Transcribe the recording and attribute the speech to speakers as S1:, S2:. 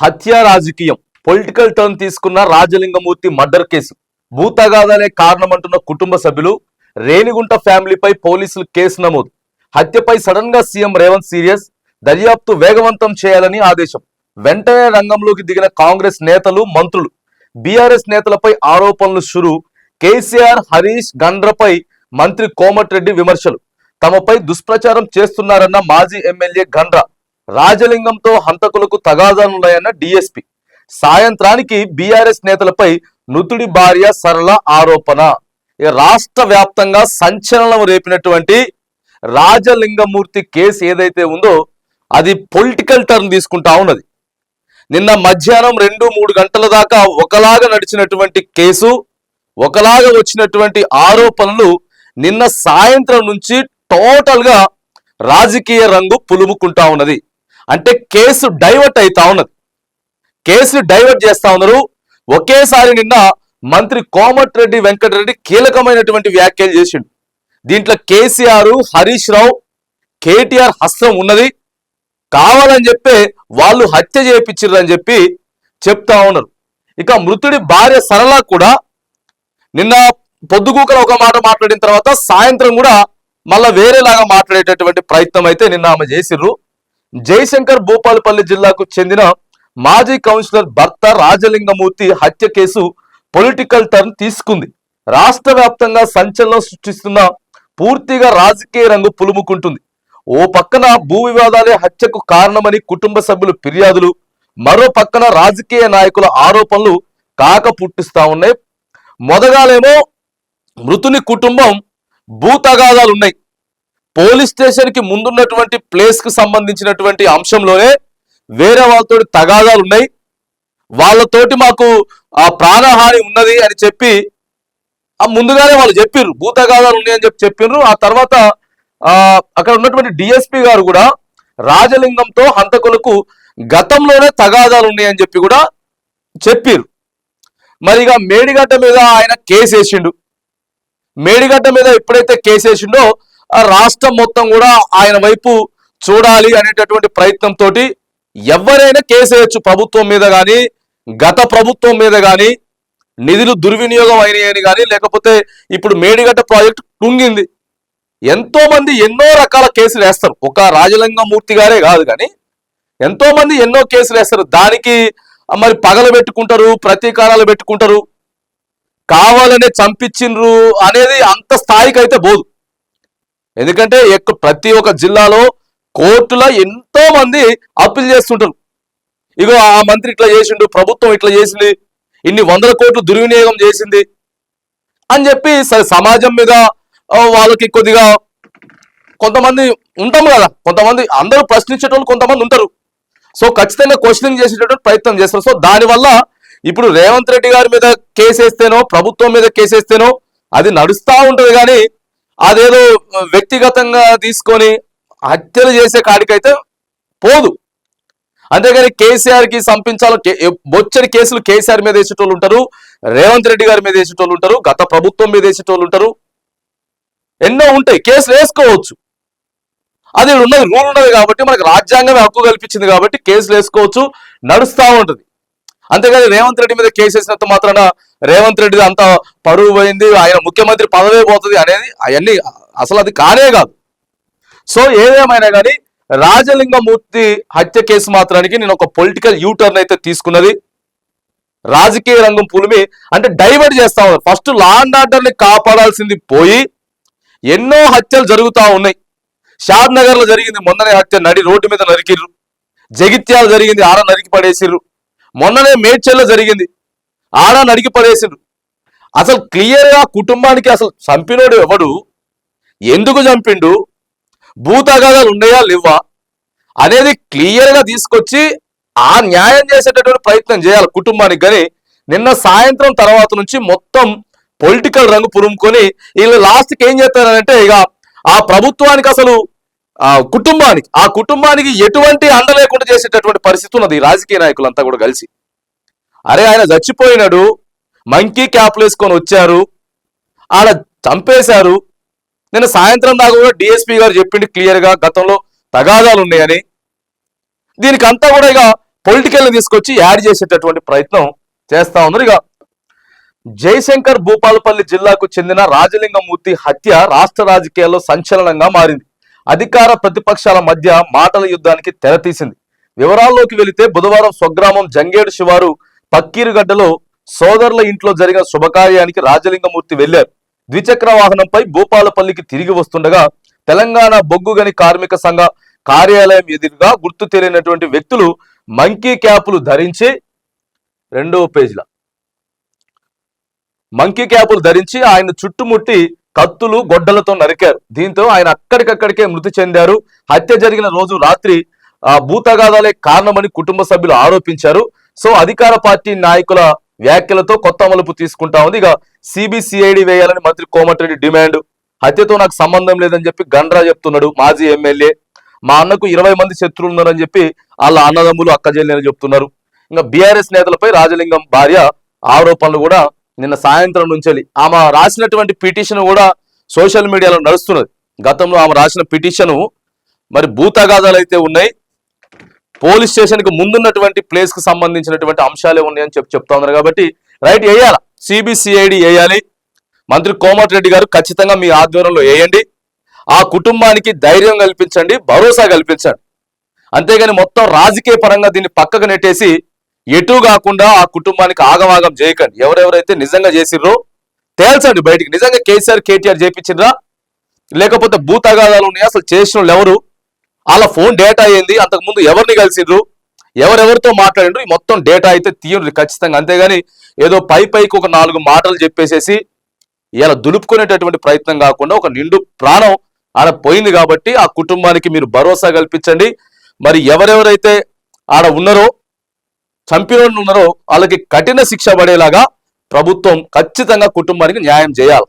S1: హత్య రాజకీయం. Political turn తీసుకున్న రాజలింగమూర్తి మర్డర్ కేసు. భూతగాదనే కారణమంటున్న కుటుంబ సభ్యులు రేణిగుంట ఫ్యామిలీపై పోలీసులు కేసు నమోదు. హత్యపై సడన్గా సీఎం రేవంత్ సీరియస్ దర్యాప్తు వేగవంతం చేయాలని ఆదేశం. వెంటనే రంగంలోకి దిగిన కాంగ్రెస్ నేతలు మంత్రులు. బీఆర్ఎస్ నేతలపై ఆరోపణలు షురు. కేసీఆర్ హరీష్ గండ్రపై మంత్రి కోమటిరెడ్డి విమర్శలు. తమపై దుష్ప్రచారం చేస్తున్నారన్న మాజీ ఎమ్మెల్యే గండ్ర. రాజలింగంతో హంతకులకు తగాదాలున్నాయన్న డిఎస్పి. సాయంత్రానికి బీఆర్ఎస్ నేతలపై మృతుడి భార్య సరళ ఆరోపణ. రాష్ట్ర వ్యాప్తంగా సంచలనం రేపినటువంటి రాజలింగమూర్తి కేసు ఏదైతే ఉందో అది పొలిటికల్ టర్న్ తీసుకుంటా ఉన్నది. నిన్న మధ్యాహ్నం రెండు మూడు గంటల దాకా ఒకలాగా నడిచినటువంటి కేసు ఒకలాగా వచ్చినటువంటి ఆరోపణలు నిన్న సాయంత్రం నుంచి టోటల్గా రాజకీయ రంగు పులుముకుంటా ఉన్నది. అంటే కేసు డైవర్ట్ అవుతా ఉన్నది. కేసుని డైవర్ట్ చేస్తా ఉన్నారు. ఒకేసారి నిన్న మంత్రి కోమటిరెడ్డి వెంకటరెడ్డి కీలకమైనటువంటి వ్యాఖ్యలు చేసిండు. దీంట్లో కేసీఆర్ హరీష్ రావు కేటీఆర్ హస్తం ఉన్నది. కావాలని చెప్పే వాళ్ళు హత్య చేయించారు అని చెప్పి చెప్తా ఉన్నారు. ఇక మృతుడి భార్య సరళ కూడా నిన్న పొద్దుగూకల ఒక మాట మాట్లాడిన తర్వాత సాయంత్రం కూడా మళ్ళా వేరేలాగా మాట్లాడేటటువంటి ప్రయత్నం అయితే నిన్న ఆమె చేసిర్రు. జయశంకర్ భూపాలపల్లి జిల్లాకు చెందిన మాజీ కౌన్సిలర్ భర్త రాజలింగమూర్తి హత్య కేసు పొలిటికల్ టర్న్ తీసుకుంది. రాష్ట్ర వ్యాప్తంగా సంచలనం సృష్టిస్తున్న పూర్తిగా రాజకీయ రంగు పులుముకుంటుంది. ఓ పక్కన భూ వివాదాలే హత్యకు కారణమని కుటుంబ సభ్యులు ఫిర్యాదులు మరో పక్కన రాజకీయ నాయకుల ఆరోపణలు కాక పుట్టిస్తా ఉన్నాయి. మొదగాలేమో మృతుని కుటుంబం భూ తగాదాలున్నాయి పోలీస్ స్టేషన్కి ముందున్నటువంటి ప్లేస్కు సంబంధించినటువంటి అంశంలోనే వేరే వాళ్ళతో తగాదాలు ఉన్నాయి. వాళ్ళతోటి మాకు ఆ ప్రాణహాని ఉన్నది అని చెప్పి ఆ ముందుగానే వాళ్ళు చెప్పిర్రు. భూతగాదాలు ఉన్నాయని చెప్పి చెప్పిర్రు. ఆ తర్వాత ఆ అక్కడ ఉన్నటువంటి డిఎస్పి గారు కూడా రాజలింగంతో హంతకులకు గతంలోనే తగాదాలు ఉన్నాయని చెప్పి కూడా చెప్పిర్రు. మరి ఇక మేడిగడ్డ మీద ఆయన కేసు వేసిండు మేడిగడ్డ మీద ఎప్పుడైతే కేసు వేసిండో రాష్ట్రం మొత్తం కూడా ఆయన వైపు చూడాలి అనేటటువంటి ప్రయత్నంతో ఎవరైనా కేసేయచ్చు ప్రభుత్వం మీద కానీ గత ప్రభుత్వం మీద కానీ నిధులు దుర్వినియోగం అయినాయని కానీ లేకపోతే ఇప్పుడు మేడిగడ్డ ప్రాజెక్ట్ కుంగింది. ఎంతో మంది ఎన్నో రకాల కేసులు వేస్తారు. ఒక రాజలింగమూర్తి గారే కాదు కానీ ఎంతో మంది ఎన్నో కేసులు వేస్తారు. దానికి మరి పగలు పెట్టుకుంటారు ప్రతీకారాలు పెట్టుకుంటారు. కావాలనే చంపించిండ్రు అనేది అంత స్థాయికి అయితే పోదు ఎందుకంటే ఎక్క- ప్రతి ఒక్క జిల్లాలో కోర్టులో ఎంతో మంది అప్పీల్ చేస్తుంటారు. ఇగో ఆ మంత్రి ఇట్లా చేసిండు ప్రభుత్వం ఇట్లా చేసింది ఇన్ని వందల కోట్లు దుర్వినియోగం చేసింది అని చెప్పి సరే సమాజం మీద వాళ్ళకి కొద్దిగా కొంతమంది ఉంటాం కదా కొంతమంది అందరూ ప్రశ్నించేటోళ్ళు కొంతమంది ఉంటారు. సో ఖచ్చితంగా క్వశ్చనింగ్ చేసేటటువంటి ప్రయత్నం చేస్తారు. సో దానివల్ల ఇప్పుడు రేవంత్ రెడ్డి గారి మీద కేసు వేస్తేనో ప్రభుత్వం మీద కేసు వేస్తేనో అది నడుస్తూ ఉంటుంది కానీ అదేదో వ్యక్తిగతంగా తీసుకొని హత్యలు చేసే కాడికైతే పోదు. అంతేగాని కేసీఆర్కి సంపించాలి కే- బొచ్చడి కేసులు కేసీఆర్ మీద వేసేటోళ్ళు ఉంటారు రేవంత్ రెడ్డి గారి మీద వేసేటోళ్ళు ఉంటారు గత ప్రభుత్వం మీద వేసేటోళ్ళు ఉంటారు. ఎన్నో ఉంటాయి కేసులు వేసుకోవచ్చు. అది ఉన్నది రూల్ ఉన్నది కాబట్టి మనకు రాజ్యాంగమే హక్కు కల్పించింది కాబట్టి కేసులు వేసుకోవచ్చు నడుస్తూ ఉంటుంది. అంతేకాదు రేవంత్ రెడ్డి మీద కేసు వేసినంత మాత్రాన రేవంత్ రెడ్డి అంత పరువు పోయింది ఆయన ముఖ్యమంత్రి పదవే పోతుంది అనేది అవన్నీ అసలు అది కానే కాదు. సో ఏదేమైనా కానీ రాజలింగమూర్తి హత్య కేసు మాత్రానికి నేను ఒక పొలిటికల్ యూటర్న్ అయితే తీసుకున్నది. రాజకీయ రంగం పులిమి అంటే డైవర్ట్ చేస్తా ఉన్నారు. ఫస్ట్ లా అండ్ ఆర్డర్ని కాపాడాల్సింది పోయి ఎన్నో హత్యలు జరుగుతూ ఉన్నాయి. షాద్ నగర్లో జరిగింది మొన్ననే హత్య నడి రోడ్డు మీద నరికిర్రు. జగిత్యాలు జరిగింది ఆర నరికి పడేసిర్రు. మొన్ననే మేడ్చల్లో జరిగింది. ఆడ నడిగి పడేసిండ్రు. అసలు క్లియర్గా కుటుంబానికి అసలు చంపినోడు ఎవడు? ఎందుకు చంపిండు? భూతగాదాలు ఉన్నాయా లేవా? అనేది క్లియర్గా తీసుకొచ్చి ఆ న్యాయం చేసేటటువంటి ప్రయత్నం చేయాలి కుటుంబానికి. కానీ నిన్న సాయంత్రం తర్వాత నుంచి మొత్తం పొలిటికల్ రంగు పురుముకొని వీళ్ళు లాస్ట్కి ఏం చేస్తారంటే ఇక ఆ ప్రభుత్వానికి అసలు ఆ కుటుంబానికి ఆ కుటుంబానికి ఎటువంటి అండ లేకుండా చేసేటటువంటి పరిస్థితి ఉన్నది రాజకీయ నాయకులంతా కూడా కలిసి. అరే ఆయన చచ్చిపోయినాడు మంకీ క్యాప్లు వేసుకొని వచ్చారు ఆడ చంపేశారు. నేను సాయంత్రం దాకా కూడా డిఎస్పీ గారు చెప్పింది క్లియర్గా గతంలో తగాదాలు ఉన్నాయని. దీనికి అంతా కూడా ఇక పొలిటికల్ని తీసుకొచ్చి యాడ్ చేసేటటువంటి ప్రయత్నం చేస్తా ఉన్నారు. ఇక జయశంకర్ భూపాలపల్లి జిల్లాకు చెందిన రాజలింగమూర్తి హత్య రాష్ట్ర రాజకీయాల్లో సంచలనంగా మారింది. అధికార ప్రతిపక్షాల మధ్య మాటల యుద్ధానికి తెరతీసింది వివరాల్లోకి వెళితే బుధవారం స్వగ్రామం జంగేడు శివారు పక్కీరుగడ్డలో సోదరుల ఇంట్లో జరిగిన శుభకార్యానికి రాజలింగమూర్తి వెళ్ళారు. ద్విచక్ర వాహనంపై భూపాలపల్లికి తిరిగి వస్తుండగా తెలంగాణ బొగ్గుగని కార్మిక సంఘ కార్యాలయం ఎదురుగా గుర్తు తెలియనటువంటి వ్యక్తులు మంకీ క్యాపులు ధరించి రెండవ పేజీల. మంకీ క్యాపులు ధరించి ఆయన చుట్టుముట్టి కత్తులు గొడ్డలతో నరికారు. దీంతో ఆయన అక్కడికక్కడికే మృతి చెందారు. హత్య జరిగిన రోజు రాత్రి భూతగాదాలే కారణమని కుటుంబ సభ్యులు ఆరోపించారు. సో అధికార పార్టీ నాయకుల వ్యాఖ్యలతో కొత్త మలుపు తీసుకుంటా ఉంది. ఇక సిబిసిఐడి వేయాలని మంత్రి కోమటిరెడ్డి డిమాండ్. హత్యతో నాకు సంబంధం లేదని చెప్పి గండ్రా చెప్తున్నాడు మాజీ ఎమ్మెల్యే. మా అన్నకు ఇరవై మంది శత్రువులు ఉన్నారని చెప్పి వాళ్ళ అన్నదమ్ములు అక్క అని చెప్తున్నారు. ఇంకా బీఆర్ఎస్ నేతలపై రాజలింగం భార్య ఆరోపణలు కూడా నిన్న సాయంత్రం నుంచి ఆమె రాసినటువంటి పిటిషన్ కూడా సోషల్ మీడియాలో నడుస్తున్నది. గతంలో ఆమె రాసిన పిటిషన్ మరి భూతగాదాలు అయితే ఉన్నాయి పోలీస్ స్టేషన్కి ముందున్నటువంటి ప్లేస్కి సంబంధించినటువంటి అంశాలే ఉన్నాయని చెప్పి చెప్తా ఉన్నారు కాబట్టి రైట్ వేయాలి సిబిసిఐడి వేయాలి మంత్రి కోమటిరెడ్డి గారు ఖచ్చితంగా మీ ఆధ్వర్యంలో వేయండి ఆ కుటుంబానికి ధైర్యం కల్పించండి భరోసా కల్పించండి. అంతేగాని మొత్తం రాజకీయ పరంగా దీన్ని పక్కకు నెట్టేసి ఎటు కాకుండా ఆ కుటుంబానికి ఆగమాగం చేయకండి. ఎవరెవరైతే నిజంగా చేసిర్రో తేల్చండి బయటికి. నిజంగా కేసీఆర్ కేటీఆర్ చేపించిండ్రా లేకపోతే భూతగాదాలు ఉన్నాయా. అసలు చేసిన వాళ్ళు ఎవరు? వాళ్ళ ఫోన్ డేటా ఏంది? అంతకుముందు ఎవరిని కలిసిండ్రు ఎవరెవరితో మాట్లాడిండ్రు ఈ మొత్తం డేటా అయితే తీయండి ఖచ్చితంగా. అంతేగాని ఏదో పై పైకి ఒక నాలుగు మాటలు చెప్పేసేసి ఇలా దులుపుకునేటటువంటి ప్రయత్నం కాకుండా ఒక నిండు ప్రాణం ఆడ పోయింది కాబట్టి ఆ కుటుంబానికి మీరు భరోసా కల్పించండి. మరి ఎవరెవరైతే ఆడ ఉన్నారో చంపిన ఉన్నారో వాళ్ళకి కఠిన శిక్ష పడేలాగా ప్రభుత్వం ఖచ్చితంగా కుటుంబానికి న్యాయం చేయాలి.